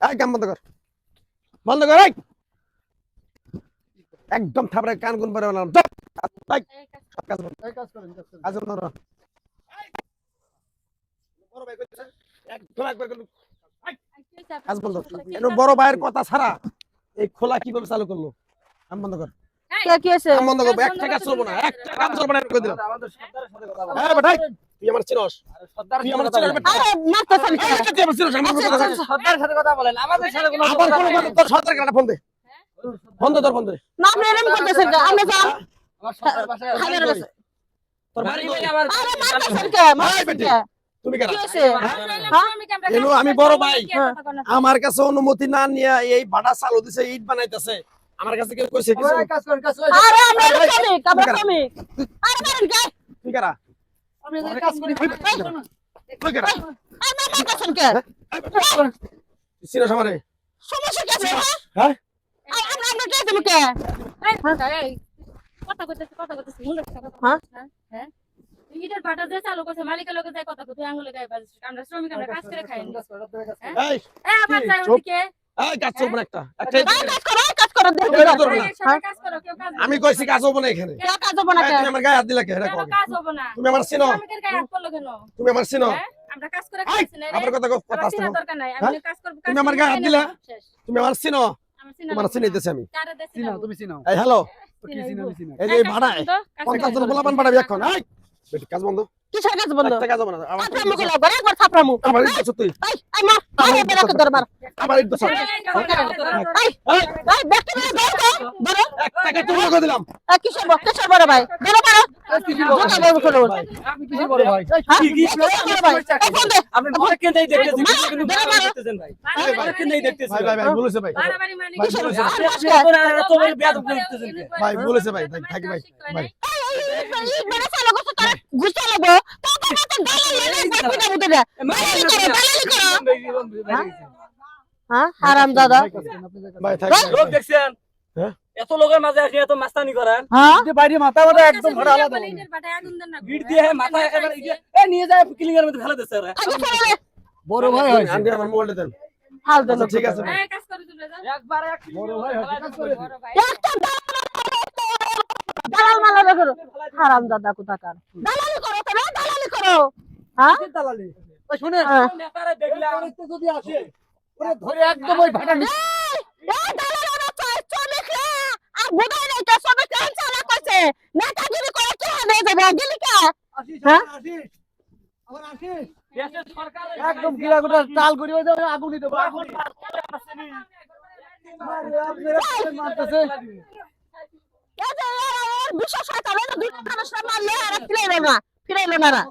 এই কাম বন্ধ কর। বন্ধ কর এই। একদম থাপড়ে কান গুন পরে বললাম। বড় ভাই কইতেছে, একদম একবার কিন্তু কাজ বন্ধ। একদম বড় ভাইয়ের কথা ছাড়া এই খোলা কীভাবে চালু করল? কাম বন্ধ কর। কি কাম বন্ধ করব। একটা কাজ চলবো না একটা কাজ চলবো না দিলাম। আমাদের সর্দারের সাথে কথা বলেন হ্যাঁ বেটাই তুই আমার চিনস? সর্দারের তুই আমার চিনস আরে মারতেছেন কে তুই আমার চিনস, আমার কথা সাথে কথা বলেন। আমাদের সাথে কোনো আবার কোনো কথা তোর সরকার কাটা ফোন দে। ফোন দে তোর ফোন দে। না আপনি এরকম করতেছেন কে আপনি যান আমার সর্দারের বাসায় আছে। খাইবেন কাছে তোর বাড়ি বাড়ি থেকে কই? আবার কে মারতেছেন কে তুমি কেন কি হয়েছে? এলো আমি বড় ভাই। আমার কাছে অনুমতি না নিয়ে এই ভাড়া চালু দিছে ইট বানাইতেছে। আমার কাছে কেউ কইছে কিছু? আরে আমরা শ্রমিক আমরা শ্রমিক আরে মারেন কে? তুই কারা? আমি কাজ করি সমস্যা কি আছে হ্যাঁ? হ্যাঁ আমরা আমরা কে তুমি কে কথা কইতেছে কথা কইতেছে মূল একটা কথা হ্যাঁ? হ্যাঁ? হ্যাঁ? ইটার ভাটা যে চালু করছে মালিকের লোকে যায় কথা কই তুই আঙুলে গায়ে বাজিস আমরা শ্রমিক আমরা কাজ করে খাই। এই এ আবার যাই ওদিকে এই কাজ চলবে একটা। একটা কাজ করো কাজ করো দেখি এই করব না। ভাইয়ের সাথে কাজ করো কেউ কাজ আমি কইছি কাজ হব না এখানে। কাজ হবে না এই, কে তুমি আমার গায়ে হাত দিলা কেন কাজ হবে না? তুমি আমার চিনো। তুমি আমার চিনো। আমরা কাজ করে খাইছি না আমার কথা কথা। দরকার নাই? আমি কাজ করব তুমি আমার গায়ে হাত দিলা? তুমি আমার চিনো। আমার চিনা আমি তুমি। এই হ্যালো কি এই যে জন এখন এই বেটি কাজ বন্ধ। কিসের কাজ বন্ধ? একটা কাজ আমার থাপড়া মুখে লাগবে একবার থাপড়া আমার ইট তুই এই এই আরে বেরাকে ধর মার আমার ইট দোষ এই এই, এই ব্যক্তি ধরো ধরো ধরো এক টাকা তুমি করে দিলাম এই কিসের বড় কিসের বড় ভাই ধরো মারো জোতা বড় করে বল আপনি কিসের বড় ভাই? হ্যাঁ কি- কি- বড় ভাই এই ফোন দে আপনি ঘরে কেন এই দেখতেছেন? মারো, কিন্তু মারো। দেখতেছেন ভাই। এই ঘরে কেন এই দেখতেছেন? ভাই ভাই ভাই বলেছে ভাই বাড়াবাড়ি মানে কিসের বড় বেয়াদব করতেছেন? ভাই বলেছে ভাই থাকি ভাই ভাই এই বড় সালা কত তার গুস্তা লাগবো তো তো তো দালাল দে দালালি করো দালালি করো হ্যাঁ? হারাম দাদা। লোক দেখছেন? হ্যাঁ? এত লোকের মাঝে আসে এত মাস্তানি করেন। হ্যাঁ? বাইরে মাথা মাথা একদম ভাড়া আলাদা ভিড় দিয়ে মাথা একেবারে এ নিয়ে যায় কিলিং এর মধ্যে ফেলে দিচ্ছে। বড় ভাই আন্টি আমার মোবাইলটা দেন। হাল দেন। আচ্ছা, ঠিক আছে। হ্যাঁ কাজ করে তুলে একবার এক বড় ভাই একটা দালাল মালা করো হারাম দাদা কোথাকার? দালালি করো তো দালালি করো। হ্যাঁ? দালালি? ওই শুনে হ্যাঁ। দেখলে যদি আসে। ওরে ধরে একদম ওই ভাটা নিচে এই দালালেরা চাই শ্রমিকরা আর বোধাই নাই তো শ্রমিক ট্রেন চালা করছে। নেতাগিরি করে কি হবে যাবে গেলি কা? আসিস হ্যাঁ? আসিস আবার আসিস একদম গিরা গোটা চাল করি ওই যে আগুনই দেবো আগুন মারতেছে। এই যে ওর বিশেষ হয় তবে দুটো মানুষ মারলে আর ফিরাইলো না। ফিরাইলো না